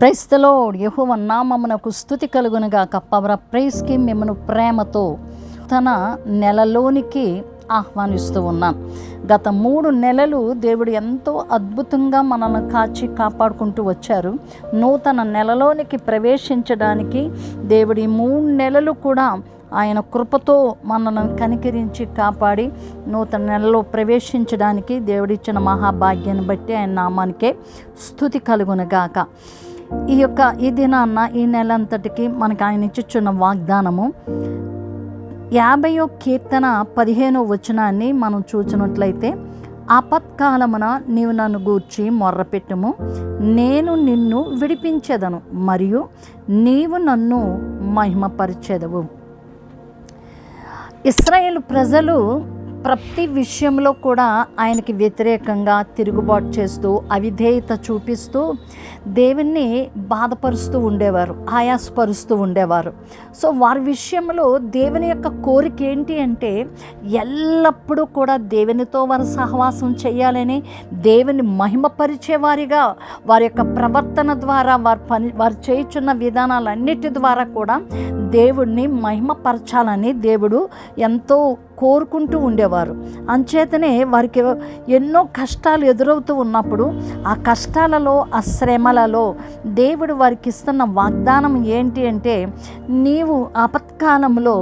క్రైస్తలో యహోవ నామమునకు స్థుతి కలుగునుగాక. పవర ప్రైస్కి మిమ్మను ప్రేమతో తన నెలలోనికి ఆహ్వానిస్తూ ఉన్నాను గత మూడు నెలలు దేవుడు ఎంతో అద్భుతంగా మనల్ని కాచి కాపాడుకుంటూ వచ్చారు. నూతన నెలలోనికి ప్రవేశించడానికి దేవుడి మూడు నెలలు కూడా ఆయన కృపతో మనల్ని కనికరించి కాపాడి నూతన నెలలో ప్రవేశించడానికి దేవుడిచ్చిన మహాభాగ్యాన్ని బట్టి ఆయన నామానికే స్థుతి కలుగునగాక. ఈ యొక్క ఈ దినాన్న ఈ నెల అంతటికి మనకు ఆయన ఇచ్చుచున్న వాగ్దానము యాభయో కీర్తన పదిహేనో వచనాన్ని మనం చూచినట్లయితే ఆపత్కాలమున నీవు నన్ను గూర్చి మొర్రపెట్టుము. నేను నిన్ను విడిపించెదను మరియు నీవు నన్ను మహిమపరిచేదవు. ఇస్రాయేల్ ప్రజలు ప్రతి విషయంలో కూడా ఆయనకి వ్యతిరేకంగా తిరుగుబాటు చేస్తూ అవిధేయత చూపిస్తూ దేవుణ్ణి బాధపరుస్తూ ఉండేవారు ఆయాసపరుస్తూ ఉండేవారు. సో వారి విషయంలో దేవుని యొక్క కోరిక ఏంటి అంటే ఎల్లప్పుడూ కూడా దేవునితో వారు సహవాసం చేయాలని దేవుని మహిమపరిచేవారిగా వారి యొక్క ప్రవర్తన ద్వారా వారు పని వారు చేయుచున్న విధానాలన్నిటి ద్వారా కూడా దేవుడిని మహిమపరచాలని దేవుడు ఎంతో కోరుకుంటూ ఉండేవారు. అంచేతనే వారికి ఎన్నో కష్టాలు ఎదురవుతూ ఉన్నప్పుడు ఆ కష్టాలలో ఆ శ్రమలలో దేవుడు వారికి ఇస్తున్న వాగ్దానం ఏంటి అంటే నీవు ఆపత్కాలంలో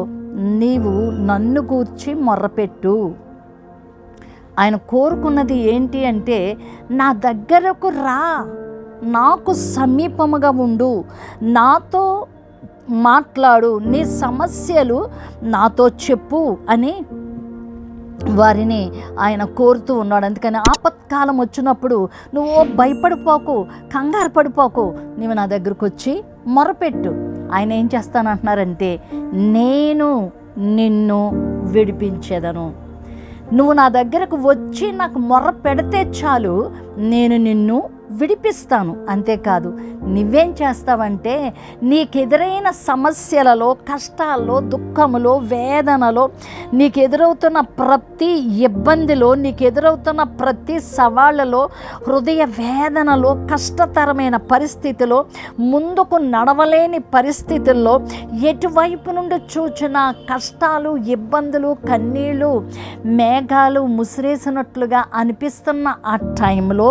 నీవు నన్ను గూర్చి మొర్రపెట్టు. ఆయన కోరుకున్నది ఏంటి అంటే నా దగ్గరకు రా నాకు సమీపముగా ఉండు నాతో మాట్లాడు నీ సమస్యలు నాతో చెప్పు అని వారిని ఆయన కోరుతూ ఉన్నాడు. అందుకని ఆపత్కాలం వచ్చినప్పుడు నువ్వు భయపడిపోకు కంగారు పడిపోకు. నువ్వు నా దగ్గరకు వచ్చి మొరపెట్టు. ఆయన ఏం చేస్తానంటున్నారంటే నేను నిన్ను విడిపించేదను. నువ్వు నా దగ్గరకు వచ్చి నాకు మొర్ర పెడితే చాలు నేను నిన్ను విడిపిస్తాను. అంతేకాదు నువ్వేం చేస్తావంటే నీకు ఎదురైన సమస్యలలో కష్టాల్లో దుఃఖములో వేదనలో నీకు ఎదురవుతున్న ప్రతి ఇబ్బందిలో నీకు ఎదురవుతున్న ప్రతి సవాళ్ళలో హృదయ వేదనలో కష్టతరమైన పరిస్థితిలో ముందుకు నడవలేని పరిస్థితుల్లో ఎటువైపు నుండి చూచిన కష్టాలు ఇబ్బందులు కన్నీళ్ళు మేఘాలు ముసిరేసినట్లుగా అనిపిస్తున్న ఆ టైంలో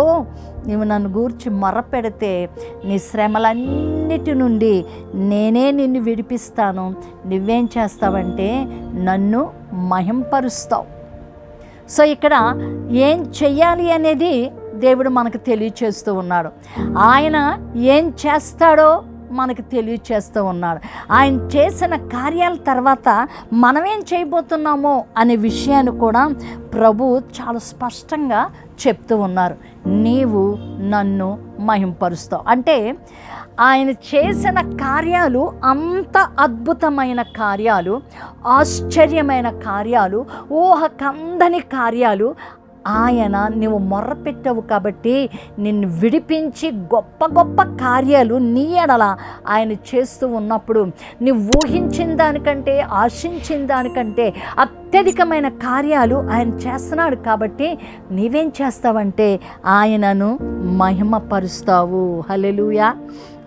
నీవు నన్ను గూర్చి మొరపెడితే నీ శ్రమలన్నిటి నుండి నేనే నిన్ను విడిపిస్తాను. నువ్వేం చేస్తావంటే నన్ను మహింపరుస్తావు. సో ఇక్కడ ఏం చెయ్యాలి అనేది దేవుడు మనకు తెలియచేస్తూ ఉన్నాడు. ఆయన ఏం చేస్తాడో మనకు తెలియచేస్తూ ఉన్నాడు. ఆయన చేసిన కార్యాల తర్వాత మనమేం చేయబోతున్నామో అనే విషయాన్ని కూడా ప్రభు చాలా స్పష్టంగా చెప్తూ ఉన్నారు. నీవు నన్ను మహింపరుస్తావు. అంటే ఆయన చేసిన కార్యాలు అంత అద్భుతమైన కార్యాలు ఆశ్చర్యమైన కార్యాలు ఊహకందని కార్యాలు ఆయన నువ్వు మొర్రపెట్టావు కాబట్టి నిన్ను విడిపించి గొప్ప గొప్ప కార్యాలు నీ ఎడల ఆయన చేస్తూ ఉన్నప్పుడు నువ్వు ఊహించిన దానికంటే ఆశించిన దానికంటే అత్యధికమైన కార్యాలు ఆయన చేస్తున్నాడు కాబట్టి నీవేం చేస్తావంటే ఆయనను మహిమపరుస్తావు. హలెలుయా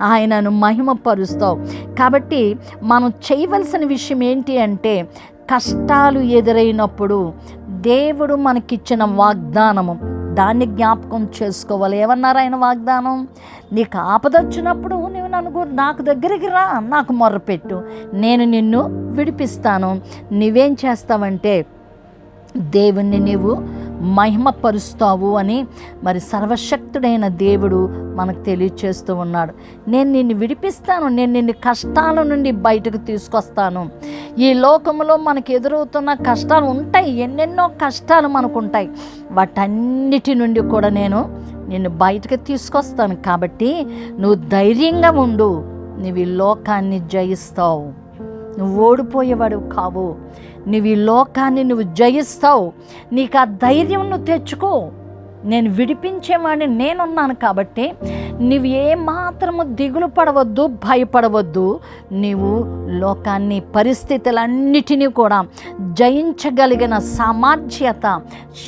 ఆయనను మహిమపరుస్తావు. కాబట్టి మనం చేయవలసిన విషయం ఏంటి అంటే కష్టాలు ఎదురైనప్పుడు దేవుడు మనకిచ్చిన వాగ్దానము. దాన్ని జ్ఞాపకం చేసుకోవాలి. ఏమన్నారు ఆయన వాగ్దానం? నీకు ఆపదొచ్చినప్పుడు నువ్వు నన్ను నాకు దగ్గరికి రా నాకు మొర్రపెట్టు నేను నిన్ను విడిపిస్తాను. నువ్వేం చేస్తావంటే దేవుణ్ణి నీవు మహిమపరుస్తావు అని మరి సర్వశక్తుడైన దేవుడు మనకు తెలియచేస్తూ ఉన్నాడు. నేను నిన్ను విడిపిస్తాను నేను నిన్ను కష్టాల నుండి బయటకు తీసుకొస్తాను. ఈ లోకంలో మనకు ఎదురవుతున్న కష్టాలు ఉంటాయి ఎన్నెన్నో కష్టాలు మనకు ఉంటాయి వాటన్నిటి నుండి కూడా నేను నిన్ను బయటకు తీసుకొస్తాను. కాబట్టి నువ్వు ధైర్యంగా ఉండు నువ్వు ఈ లోకాన్ని జయిస్తావు. నువ్వు ఓడిపోయేవాడు కావు. నువ్వు ఈ లోకాన్ని నువ్వు జయిస్తావు. నీకు ఆ ధైర్యం నువ్వు తెచ్చుకో. నేను విడిపించేవాడిని నేనున్నాను కాబట్టి నువ్వు ఏమాత్రము దిగులు పడవద్దు భయపడవద్దు. నీవు లోకాన్ని పరిస్థితులన్నిటినీ కూడా జయించగలిగిన సామర్థ్యత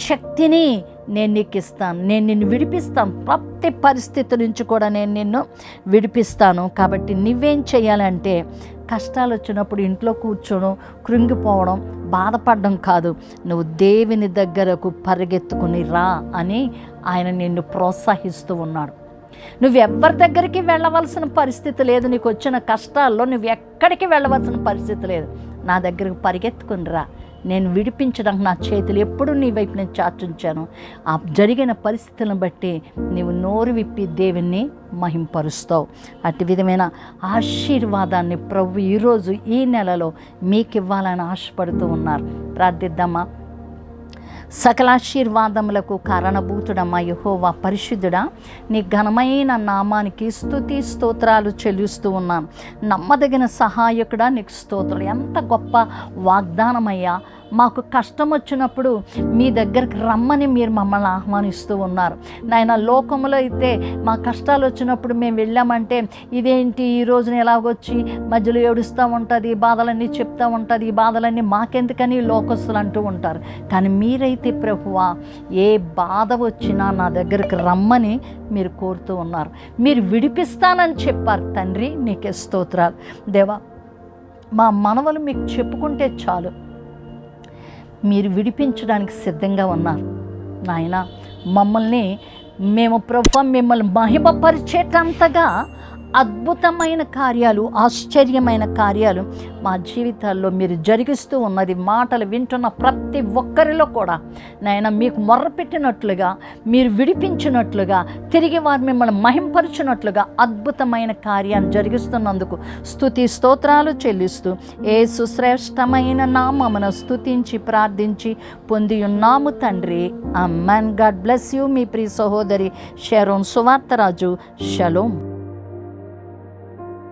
శక్తిని నేను నీకు ఇస్తాను. నేను నిన్ను విడిపిస్తాను. ప్రతి పరిస్థితి నుంచి కూడా నేను నిన్ను విడిపిస్తాను. కాబట్టి నువ్వేం చేయాలంటే కష్టాలు వచ్చినప్పుడు ఇంట్లో కూర్చోడం కృంగిపోవడం బాధపడడం కాదు. నువ్వు దేవుని దగ్గరకు పరిగెత్తుకుని రా అని ఆయన నిన్ను ప్రోత్సహిస్తూ ఉన్నాడు. నువ్వెవ్వరి దగ్గరికి వెళ్ళవలసిన పరిస్థితి లేదు. నీకు వచ్చిన కష్టాల్లో నువ్వు ఎక్కడికి వెళ్ళవలసిన పరిస్థితి లేదు. నా దగ్గరకు పరిగెత్తుకుని రా. నేను విడిపించడానికి నా చేతులు. ఎప్పుడు నీ వైపు నేను చాచుంచాను ఆ జరిగిన పరిస్థితులను బట్టి నీవు నోరు విప్పి దేవుణ్ణి మహింపరుస్తావు. అట్టి విధమైన ఆశీర్వాదాన్ని ప్రభు ఈరోజు ఈ నెలలో మీకు ఇవ్వాలని ఆశపడుతూ ఉన్నారు. ప్రార్థిద్దామా? సకలాశీర్వాదములకు కారణభూతుడమ్మా యహోవా పరిశుద్ధుడా. నీ ఘనమైన నామానికి స్తుతి స్తోత్రాలు చెల్లిస్తూ ఉన్నాను నమ్మదగిన సహాయకుడా నీకు స్తోత్రులు. ఎంత గొప్ప వాగ్దానమయ్యా. మాకు కష్టం వచ్చినప్పుడు మీ దగ్గరికి రమ్మని మీరు మమ్మల్ని ఆహ్వానిస్తూ ఉన్నారు. నాయన లోకంలో అయితే మా కష్టాలు వచ్చినప్పుడు మేము వెళ్ళామంటే ఇదేంటి? ఈ రోజున ఎలాగొచ్చి? మధ్యలో ఏడుస్తూ ఉంటుంది ఈ బాధలన్నీ చెప్తూ ఉంటుంది ఈ బాధలన్నీ మాకెందుకని లోకస్తులు అంటూ ఉంటారు. కానీ మీరైతే ప్రభువా ఏ బాధ వచ్చినా నా దగ్గరికి రమ్మని మీరు కోరుతూ ఉన్నారు. మీరు విడిపిస్తానని చెప్పారు తండ్రి నీకే స్తోత్రాలు. దేవా మా మనవలు మీకు చెప్పుకుంటే చాలు. మీరు విడిపించడానికి సిద్ధంగా ఉన్నారు నాయన మమ్మల్ని మేము ప్రభు మిమ్మల్ని మహిమపరిచేటంతగా అద్భుతమైన కార్యాలు ఆశ్చర్యమైన కార్యాలు మా జీవితాల్లో మీరు జరిగిస్తూ ఉన్నది మాటలు వింటున్న ప్రతి ఒక్కరిలో కూడా నాయన మీకు మొర్రపెట్టినట్లుగా మీరు విడిపించినట్లుగా తిరిగి వారు మిమ్మల్ని మహింపరచినట్లుగా అద్భుతమైన కార్యాన్ని జరిగిస్తున్నందుకు స్థుతి స్తోత్రాలు చెల్లిస్తూ ఏ సుశ్రేష్టమైన నామమున స్థుతించి ప్రార్థించి పొంది ఉన్నాము తండ్రి. అమ్మన్ గాడ్ బ్లెస్ యూ మీ ప్రియ సహోదరి షెరోన్ సువార్తరాజు. షలోం.